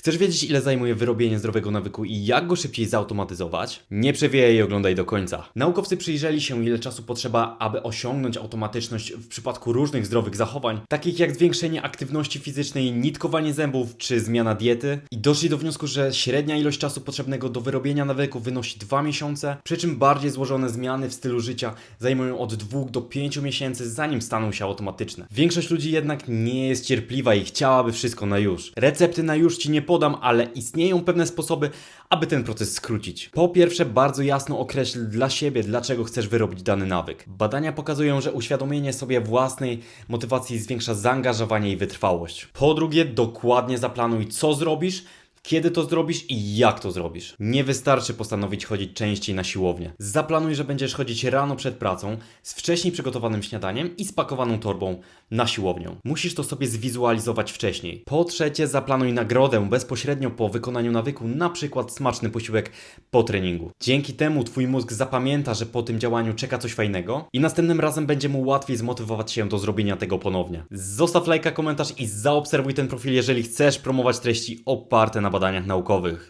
Chcesz wiedzieć, ile zajmuje wyrobienie zdrowego nawyku i jak go szybciej zautomatyzować? Nie przewijaj i oglądaj do końca. Naukowcy przyjrzeli się, ile czasu potrzeba, aby osiągnąć automatyczność w przypadku różnych zdrowych zachowań, takich jak zwiększenie aktywności fizycznej, nitkowanie zębów czy zmiana diety, i doszli do wniosku, że średnia ilość czasu potrzebnego do wyrobienia nawyku wynosi 2 miesiące, przy czym bardziej złożone zmiany w stylu życia zajmują od 2 do 5 miesięcy, zanim staną się automatyczne. Większość ludzi jednak nie jest cierpliwa i chciałaby wszystko na już. Recepty na już ci nie podam, ale istnieją pewne sposoby, aby ten proces skrócić. Po pierwsze, bardzo jasno określ dla siebie, dlaczego chcesz wyrobić dany nawyk. Badania pokazują, że uświadomienie sobie własnej motywacji zwiększa zaangażowanie i wytrwałość. Po drugie, dokładnie zaplanuj, co zrobisz, kiedy to zrobisz i jak to zrobisz. Nie wystarczy postanowić chodzić częściej na siłownię. Zaplanuj, że będziesz chodzić rano przed pracą z wcześniej przygotowanym śniadaniem i spakowaną torbą na siłownię. Musisz to sobie zwizualizować wcześniej. Po trzecie, zaplanuj nagrodę bezpośrednio po wykonaniu nawyku, na przykład smaczny posiłek po treningu. Dzięki temu twój mózg zapamięta, że po tym działaniu czeka coś fajnego i następnym razem będzie mu łatwiej zmotywować się do zrobienia tego ponownie. Zostaw lajka, komentarz i zaobserwuj ten profil, jeżeli chcesz promować treści oparte na badaniach naukowych.